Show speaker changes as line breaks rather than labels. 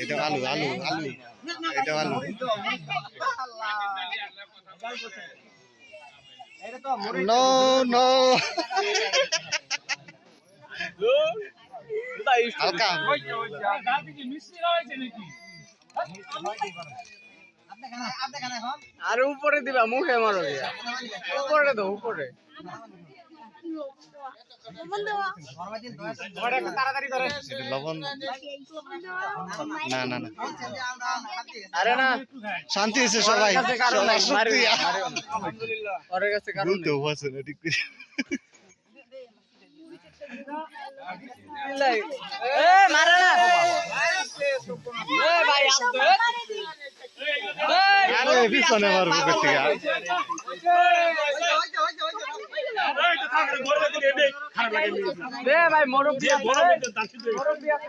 এটা আলু আলু আলু এটা আলু। নো নো হালকা।
আর উপরে দিবা মুখে মারো উপরে দাও উপরে।
লবণ না না না
আরে না
শান্তি আছে সবাই বলতে। না ঠিক করে
চিল্লাই। না ভাই
পিছনে মারবো করতে
দে ভাই মুরব্বি আছে। মুরব্বি আছে